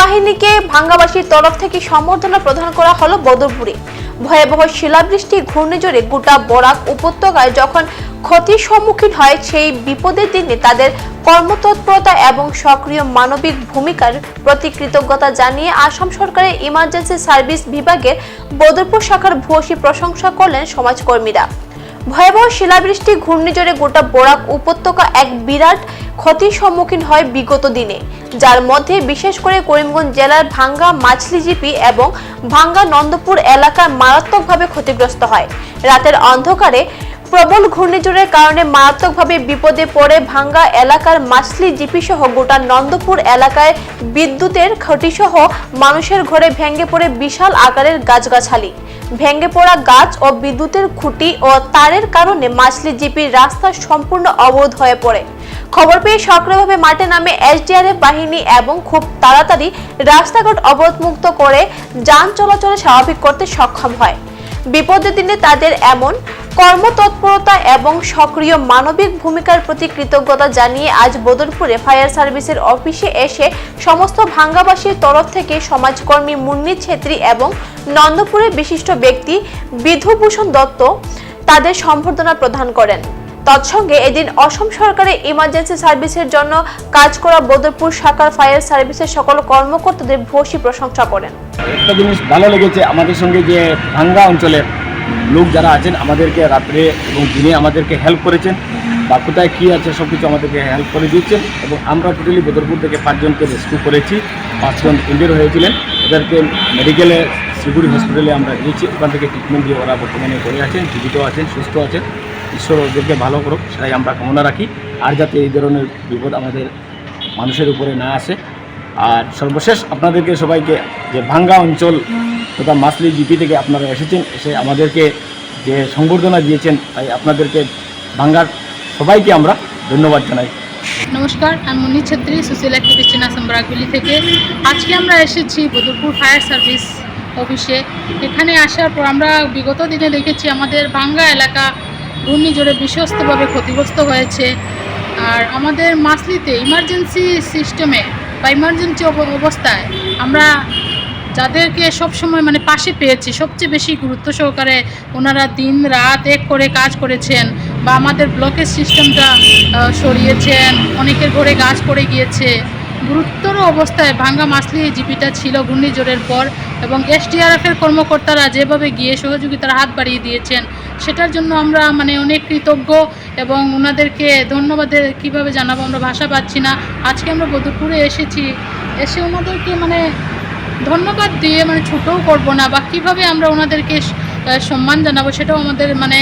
বাহিনীকে ভাঙ্গাবাসীর তরফ থেকে সম্বর্ধনা প্রদান করা হলো বদরপুরে। ভয়াবহ শিলাবৃষ্টি, ঘূর্ণিঝড়ে গোটা বরাক উপত্যকায় যখন ক্ষতির সম্মুখীন হয়, সেই বিপদের দিনে তাদের কর্মতৎপরতা এবং সক্রিয় মানবিক ভূমিকার প্রতি কৃতজ্ঞতা জানিয়ে আসাম সরকারের ইমার্জেন্সি সার্ভিস বিভাগের বদরপুর শাখার ভূয়সী প্রশংসা করলেন সমাজকর্মীরা। ভয়াবহ শিলাবৃষ্টি, ঘূর্ণিঝড়ে গোটা বরাক উপত্যকা এক বিরাট ক্ষতির সম্মুখীন হয় বিগত দিনে। যার মধ্যে বিশেষ করে করিমগঞ্জ জেলার ভাঙ্গা মাছলিজিপি এবং ভাঙ্গা নন্দপুর এলাকা মারাত্মকভাবে ক্ষতিগ্রস্ত হয়। রাতের অন্ধকারে প্রবল ঘূর্ণিঝড়ের কারণে মারাত্মকভাবে বিপদে পড়ে ভাঙ্গা এলাকার মাছলি জিপি সহ গোটা নন্দপুর এলাকায় বিদ্যুতের ক্ষতিসহ মানুষের ঘরে ভেঙে পড়ে বিশাল আকারের গাছগাছালি। ভেঙে পড়া গাছ ও বিদ্যুতের খুঁটি ও তারের কারণে মাছলি জিপির রাস্তা সম্পূর্ণ অবরোধ হয়ে পড়ে। খবর পেয়ে সক্রিয়ভাবে মাঠে নামে এসডিআরএফ বাহিনী এবং খুব তাড়াতাড়ি রাস্তাঘাট অবরোধমুক্ত করে যান চলাচল স্বাভাবিক করতে সক্ষম হয়। বিপদের দিনে তাদের এমন কর্মতৎপরতা এবং সক্রিয় মানবিক ভূমিকার প্রতি কৃতজ্ঞতা জানিয়ে আজ বদরপুরে ফায়ার সার্ভিসের অফিসে এসে সমস্ত ভাঙ্গাবাসীর তরফ থেকে সমাজকর্মী মুন্নি ছেত্রী এবং নন্দপুরের বিশিষ্ট ব্যক্তি বিধুভূষণ দত্ত তাদের সম্বর্ধনা প্রদান করেন। তৎসঙ্গে এদিন অসম সরকারের ইমার্জেন্সি সার্ভিসের জন্য কাজ করা বদরপুর শাখার ফায়ার সার্ভিসের সকল কর্মকর্তাদের ভূয়সী প্রশংসা করেন। একটা জিনিস ভালো লেগেছে আমাদের সঙ্গে যে ভাঙ্গা অঞ্চলের লোক যারা আছেন আমাদেরকে রাত্রে এবং দিনে আমাদেরকে হেল্প করেছেন। বা কোথায় কী আছে সব কিছু আমাদেরকে হেল্প করে দিয়েছেন এবং আমরা টোটালি বদরপুর থেকে পাঁচজনকে রেস্কিউ করেছি। পাঁচজন ইনজোর হয়েছিলেন। এদেরকে মেডিকেলে শিলিগুড়ি হসপিটালে আমরা দিয়েছি ওখান থেকে ট্রিটমেন্ট দিয়ে ওরা বর্তমানে করে আছেন, জীবিত আছেন, সুস্থ আছেন। ঈশ্বর ওদেরকে ভালো করুক, সেটাই আমরা কামনা রাখি। আর যাতে এই ধরনের বিপদ আমাদের মানুষের উপরে না আসে। আর সর্বশেষ আপনাদেরকে সবাইকে যে ভাঙ্গা অঞ্চল তথা মাসলি জিপি থেকে আপনারা এসেছেন, এসে আমাদেরকে যে সংবর্ধনা দিয়েছেন, তাই আপনাদেরকে ভাঙ্গার সবাইকে আমরা ধন্যবাদ জানাই। নমস্কার, আমি মুন্নি ছেত্রী সোশ্যাল অ্যাক্টিভিস্ট আসাম থেকে। আজকে আমরা এসেছি বদরপুর ফায়ার সার্ভিস অফিসে। এখানে আসার পর আমরা বিগত দিনে দেখেছি আমাদের ভাঙ্গা এলাকা ঘূর্ণিঝড়ে বিশ্বস্তভাবে ক্ষতিগ্রস্ত হয়েছে। আর আমাদের মাসলিতে ইমার্জেন্সি সিস্টেমে বা ইমার্জেন্সি অবস্থায় আমরা যাদেরকে সব সময় মানে পাশে পেয়েছি, সবচেয়ে বেশি গুরুত্ব সহকারে ওনারা দিন রাত এক করে কাজ করেছেন বা আমাদের ব্লকের সিস্টেমটা সরিয়েছেন, অনেকের ঘরে গাছ পড়ে গিয়েছে। গুরুতর অবস্থায় ভাঙ্গা মাসলি জিপিটা ছিল ঘূর্ণিঝড়ের পর এবং এসডিআরএফের কর্মকর্তারা যেভাবে গিয়ে সহযোগিতার হাত বাড়িয়ে দিয়েছেন, সেটার জন্য আমরা মানে অনেক কৃতজ্ঞ এবং ওনাদেরকে ধন্যবাদের কীভাবে জানাব আমরা ভাষা পাচ্ছি না। আজকে আমরা বদরপুরে এসেছি, এসে ওনাদেরকে মানে ধন্যবাদ দিয়ে মানে ছোটও করব না, বা কীভাবে আমরা ওনাদেরকে সম্মান জানাব সেটাও আমাদের মানে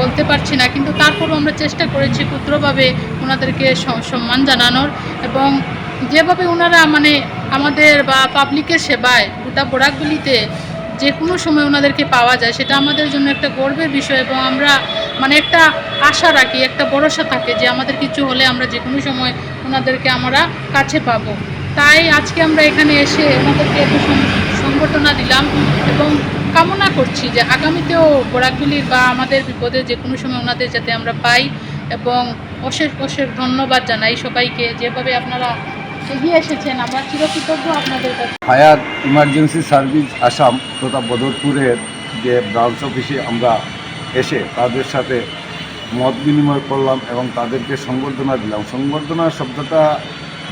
বলতে পারছি না। কিন্তু তারপরও আমরা চেষ্টা করেছি ক্ষুদ্রভাবে ওনাদেরকে সম্মান জানানোর এবং যেভাবে ওনারা মানে আমাদের বা পাবলিকের সেবায় গোটা বোরাকগুলিতে যে কোনো সময় ওনাদেরকে পাওয়া যায়, সেটা আমাদের জন্য একটা গর্বের বিষয় এবং আমরা মানে একটা আশা রাখি, একটা ভরসা থাকে যে আমাদের কিছু হলে আমরা যে কোনো সময় ওনাদেরকে আমরা কাছে পাবো। তাই আজকে আমরা এখানে এসে ওনাদেরকে একটু সং- সংবর্ধনা দিলাম এবং কামনা করছি যে আগামীতেও বোরাকবিলির বা আমাদের বিপদে যে কোনো সময় ওনাদের যাতে আমরা পাই এবং অশেষ অশেষ ধন্যবাদ জানাই সবাইকে। যেভাবে আপনারা এগিয়ে এসেছেন, আমরা চিরকৃতজ্ঞ আপনাদের কাছে। ফায়ার ইমার্জেন্সি সার্ভিস আসাম তথা বদরপুরের যে ব্রাঞ্চ অফিসে আমরা এসে তাদের সাথে মত বিনিময় করলাম এবং তাদেরকে সংবর্ধনা দিলাম। সংবর্ধনা শব্দটা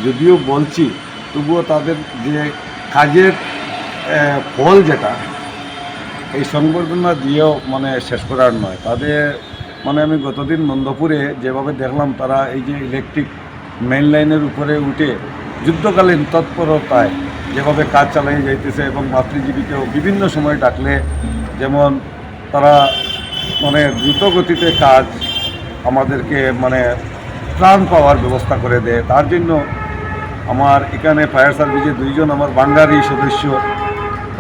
যদিও বলছি তবুও তাদের যে কাজের ফল যেটা, এই সংবর্ধনা দিয়েও মানে শেষ করার নয়। তাদের মানে আমি গতদিন নন্দপুরে যেভাবে দেখলাম তারা এই যে ইলেকট্রিক মেইন লাইনের উপরে উঠে যুদ্ধকালীন তৎপরতায় যেভাবে কাজ চালিয়ে যাইতেছে এবং মাতৃজীবীকেও বিভিন্ন সময় ডাকলে, যেমন তারা মানে দ্রুত গতিতে কাজ আমাদেরকে মানে ত্রাণ পাওয়ার ব্যবস্থা করে দেয়। তার জন্য আমার এখানে ফায়ার সার্ভিসের দুইজন আমার বাঙ্গারি সদস্য,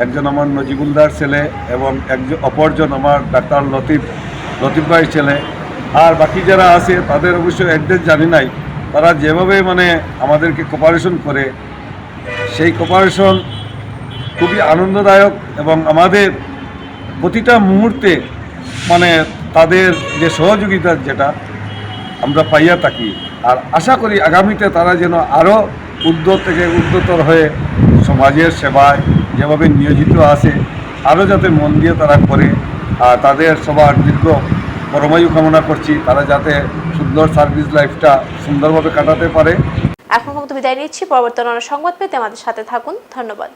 একজন আমার নজিবুলদার ছেলে এবং একজন অপরজন আমার ডাক্তার লতিফ লতিফ ভাই ছেলে। আর বাকি যারা আছে, তাদের অবশ্য অ্যাড্রেস জানি নাই। তারা যেভাবে মানে আমাদেরকে কোপারেশন করে, সেই কোপারেশন খুবই আনন্দদায়ক এবং আমাদের প্রতিটা মুহূর্তে মানে তাদের যে সহযোগিতা যেটা আমরা পাইয়া থাকি। আর আশা করি আগামীতে তারা যেন আরও উর্ধ্ব থেকে উদ্ধতর হয়ে সমাজের সেবায় যেভাবে নিয়োজিত আছে, আরও যাতে মন দিয়ে তারা করে, আর তাদের সবার দীর্ঘ পরমায়ু কামনা করছি, তারা যাতে সুন্দর সার্ভিস লাইফটা সুন্দরভাবে কাটাতে পারে। এখন মতো বিদায় নিচ্ছি, পরবর্তী সংবাদ পেতে আমাদের সাথে থাকুন, ধন্যবাদ।